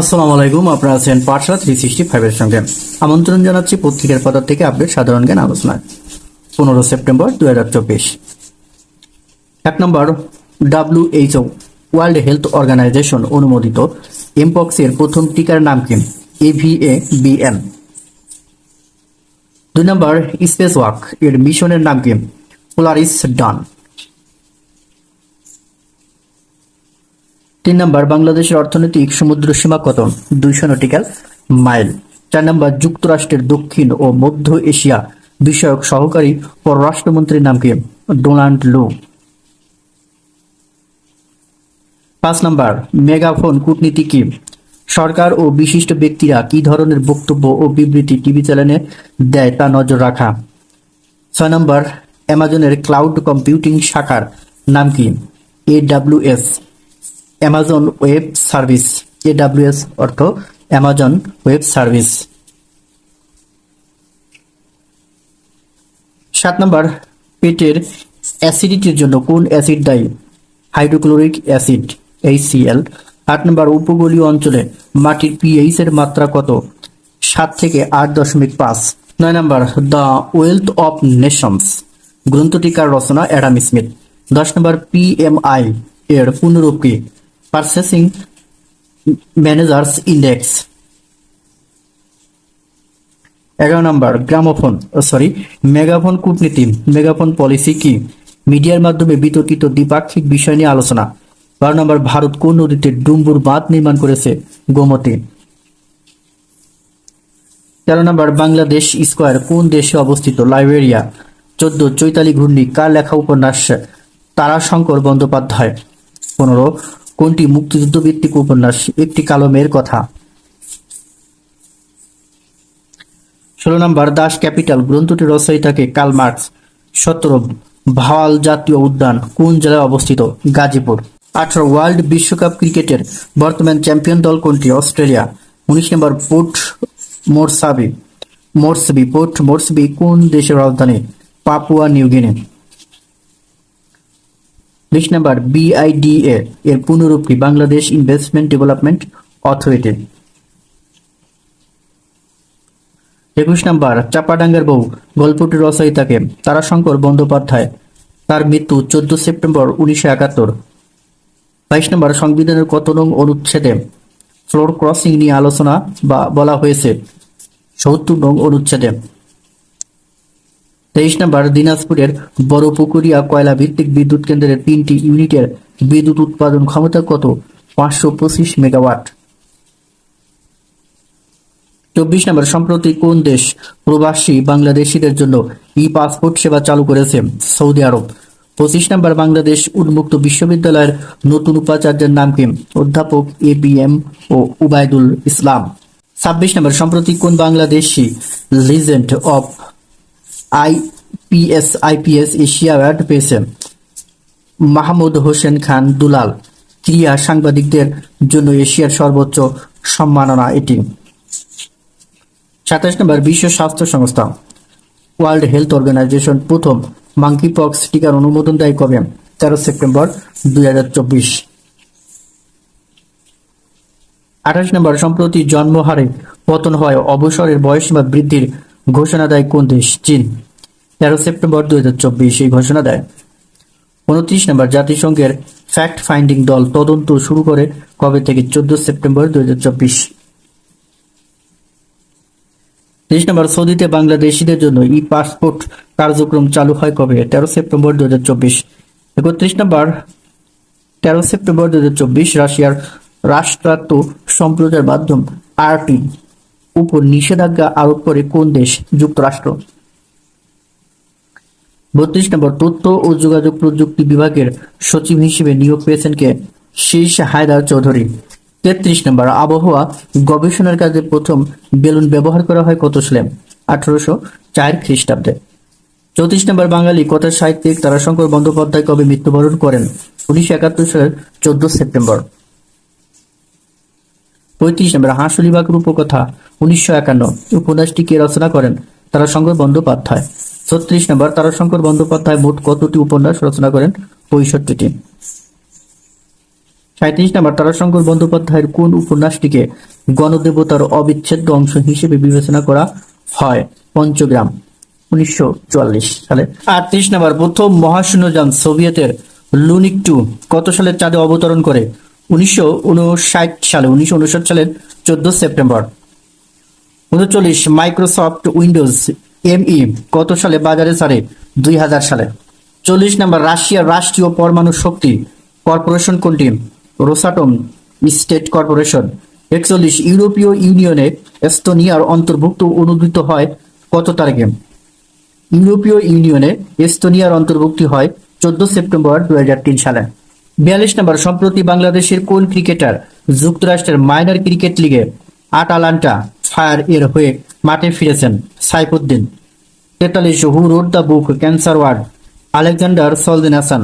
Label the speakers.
Speaker 1: আসসালামু আলাইকুম, আপনারা আছেন পাঠশালা থ্রি সিক্সটি ফাইভের সঙ্গে। আমন্ত্রণ জানাচ্ছি পত্রিকার পাতা থেকে আপডেট সাধারণ জ্ঞান আলোচনায়। পনেরো সেপ্টেম্বর দু হাজার চব্বিশ। এক নম্বর ডাব্লিউএইচও ওয়ার্ল্ড হেলথ অর্গানাইজেশন অনুমোদিত এমপক্স এর প্রথম টিকার নাম কি? এভিএ বিএন দুই নম্বর স্পেস ওয়াক এর মিশনের নাম কি? পোলারিস ডান তিন নম্বর, বাংলাদেশের অর্থনৈতিক সমুদ্র সীমা কত? দুইশো নটিক্যাল মাইল। চার নম্বর, যুক্তরাষ্ট্রের দক্ষিণ ও মধ্য এশিয়া বিষয়ক সহকারী পররাষ্ট্রমন্ত্রীর নাম কি? ডোনাল্ড লু। পাঁচ নম্বর, মেগাফোন কূটনীতি কি? সরকার ও বিশিষ্ট ব্যক্তিরা কি ধরনের বক্তব্য ও বিবৃতি টিভি চ্যানেলে দেয় তা নজর রাখা? ছয় নম্বর, অ্যামাজনের ক্লাউড কম্পিউটিং শাখার নাম কি? AWS Amazon Web Service AWS অর্থ অ্যামাজন ওয়েব সার্ভিস সাত নম্বর, পেটের অ্যাসিডিটির জন্য কোন অ্যাসিড দায়ী? হাইড্রোক্লোরিক অ্যাসিড এইচসিএল আট নম্বর, উপকূলীয় অঞ্চলে মাটির পিএইচ এর মাত্রা কত? সাত থেকে আট দশমিক পাঁচ। নয় নম্বর, দ্য ওয়েলথ অফ নেশনস, গ্রন্থটিকার রচনা অ্যাডাম স্মিথ। দশ নম্বর পিএমআই এর পুনরূপ কি পারচেসিং ম্যানেজার্স ইন্ডেক্স এগারো নম্বর, গ্রামোফোন সরি মেগাফোন কূটনীতি, মেগাফোন পলিসি কি? মিডিয়ার মাধ্যমে বিতর্কিত দ্বিপাক্ষিক বিষয় নিয়ে আলোচনা। বারো নম্বর, ভারত কোন নদীতে ডুম্বুর বাঁধ নির্মাণ করেছে? গোমতী। তেরো নম্বর, বাংলাদেশ স্কোয়ার, কোন দেশে অবস্থিত? লাইবেরিয়া। চোদ্দ, চৈতালি ঘূর্ণি, কার লেখা উপন্যাস? তারাশঙ্কর বন্দ্যোপাধ্যায়। পনেরো কোনটি মুক্তিযুদ্ধ ভিত্তিক উপন্যাস? একটি কালো মেয়ের কথা। ষোলো নম্বর, দাস ক্যাপিটাল, গ্রন্থটি রচয়িতাকে কার্ল মার্কস। সতেরো, ভাওয়াল জাতীয় উদ্যান, কোন জেলায় অবস্থিত? গাজীপুর। আঠারো, ওয়ার্ল্ড বিশ্বকাপ ক্রিকেটের বর্তমান চ্যাম্পিয়ন দল কোনটি? অস্ট্রেলিয়া। উনিশ নম্বর, পোর্ট মোরসাবি। মোরসবি, পোর্ট মোরসবি কোন দেশের রাজধানী? পাপুয়া নিউগিনি বিশ নম্বর বিআইডিএ এর পুনরূপ বাংলাদেশ ইনভেস্টমেন্ট ডেভেলপমেন্ট অথরিটি একুশ নম্বর, চাপাডাঙ্গার বউ গল্পটির রচয়িতাকে তারাশঙ্কর বন্দ্যোপাধ্যায়, তার মৃত্যু চোদ্দ সেপ্টেম্বর উনিশশো একাত্তর। বাইশ নম্বর, সংবিধানের কত নং অনুচ্ছেদে ফ্লোর ক্রসিং নিয়ে আলোচনা বা বলা হয়েছে, সত্তর নং অনুচ্ছেদে। তেইশ নম্বর দিনাজপুরের বড় পুকুরিয়া কয়লা ভিত্তিক বিদ্যুৎ কেন্দ্রের তিনটি ইউনিটের বিদ্যুৎ উৎপাদন ক্ষমতা কত? পাঁচশো পঁচিশ মেগাওয়াট। চব্বিশ নম্বর, সম্প্রতি কোন দেশ প্রবাসী বাংলাদেশিদের জন্য ই পাসপোর্ট সেবা চালু করেছে? Saudi Arab. পঁচিশ নম্বর, বাংলাদেশ উন্মুক্ত বিশ্ববিদ্যালয়ের নতুন উপাচার্যের নাম কি? অধ্যাপক A B M O Ubaydul Islam. ছাব্বিশ নম্বর, সম্প্রতি কোন Bangladeshi legend of IPS IPS Asia award পেয়েছে। মাহমুদ হোসেন খান দুলাল, ক্রিয়া সাংবাদিকদের জন্য এশিয়ার সর্বোচ্চ সম্মাননা এটি। সাতাশ নম্বর, বিশ্ব স্বাস্থ্য সংস্থা। ওয়ার্ল্ড হেলথ অর্গানাইজেশন প্রথম মাঙ্কি পক্স টিকার অনুমোদন দেয় কবে? তেরো সেপ্টেম্বর দুই হাজার চব্বিশ। আঠাশ নম্বর, সম্প্রতি জন্মহারে পতন হয়, অবসরের বয়সীমা বৃদ্ধির ঘোষণা দেয় কোন দেশ চীন। তেরো সেপ্টেম্বর দুই হাজার চব্বিশ এই ঘোষণা দেয়। উনত্রিশ নম্বর জাতিসংঘের ফ্যাক্ট ফাইন্ডিং দল তদন্ত শুরু করে কবে থেকে? চোদ্দ সেপ্টেম্বর দুই হাজার চব্বিশ। তেইশ নম্বর, সৌদিতে বাংলাদেশিদের জন্য ই পাসপোর্ট কার্যক্রম চালু হয় কবে? তেরো সেপ্টেম্বর দু হাজার চব্বিশ। একত্রিশ নম্বর, তেরো সেপ্টেম্বর দু হাজার চব্বিশ রাশিয়ার রাষ্ট্রায়ত্ত সম্প্রচার মাধ্যম আরটি। উপর নিষেধাজ্ঞা আরোপ করে কোন দেশ? যুক্তরাষ্ট্র। বত্রিশ নম্বর, তথ্য ও যোগাযোগ প্রযুক্তি বিভাগের সচিব হিসেবে নিয়োগ পেয়েছেন কে? শীর্ষ হায়দার চৌধুরী। তেত্রিশ নম্বর, আবহাওয়া গবেষণার কাজে প্রথম বেলুন ব্যবহার করা হয় কত সালে? আঠারোশো চার খ্রিস্টাব্দে। চৌত্রিশ নম্বর, বাঙালি কথা সাহিত্যিক তারাশঙ্কর বন্দ্যোপাধ্যায় কবে মৃত্যুবরণ করেন? উনিশশো একাত্তর সালের চোদ্দ সেপ্টেম্বর। পঁয়ত্রিশ নম্বর হাঁসুলিবাগ রূপকথা উনিশশো একান্ন। উপন্যাসটি কে রচনা করেন? তারাশঙ্কর বন্দ্যোপাধ্যায়। ছত্রিশ নম্বর, তারাশঙ্কর বন্দ্যোপাধ্যায় মোট কতটি উপন্যাস রচনা করেন? পঁয়ষট্টিটি। সাঁত্রিশ নম্বর, তারাশঙ্কর বন্দ্যোপাধ্যায়ের কোন উপন্যাসটিকে গণদেবতার অবিচ্ছেদ্য অংশ হিসেবে বিবেচনা করা হয়? পঞ্চগ্রাম, উনিশশো চুয়াল্লিশ সালে। আটত্রিশ নম্বর, প্রথম মহাশূন্যযান সোভিয়েতের লুনিক টু কত সালে চাঁদে অবতরণ করে? উনিশশো উনষাট সালে, উনিশশো উনষাট সালের চোদ্দ সেপ্টেম্বর। উনচল্লিশ, মাইক্রোসফট উইন্ডোজ এমই কত সালে? বাজারে ছাড়ে দুই হাজার সালে। চল্লিশ নম্বর, রাশিয়ার রাষ্ট্রীয় পরমাণু শক্তি কর্পোরেশন কোনটি? Rosatom state corporation. একচল্লিশ, ইউরোপীয় ইউনিয়নে এস্তোনিয়ার অন্তর্ভুক্ত অনুদ্ভূত হয় কত তারিখে? ইউরোপীয় ইউনিয়নে এস্তোনিয়ার অন্তর্ভুক্তি হয় চোদ্দ সেপ্টেম্বর দুই হাজার তিন সালে। বিয়াল্লিশ নম্বর, সম্প্রতি বাংলাদেশের কোন ক্রিকেটার যুক্তরাষ্ট্রের মাইনর ক্রিকেট লিগে আটালান্টা ফায়ার এর হয়ে মাঠে ফিরেছেন সাইফুদ্দিন? তেতাল্লিশ who wrote the book, cancer ward, Alexander Solzhenitsyn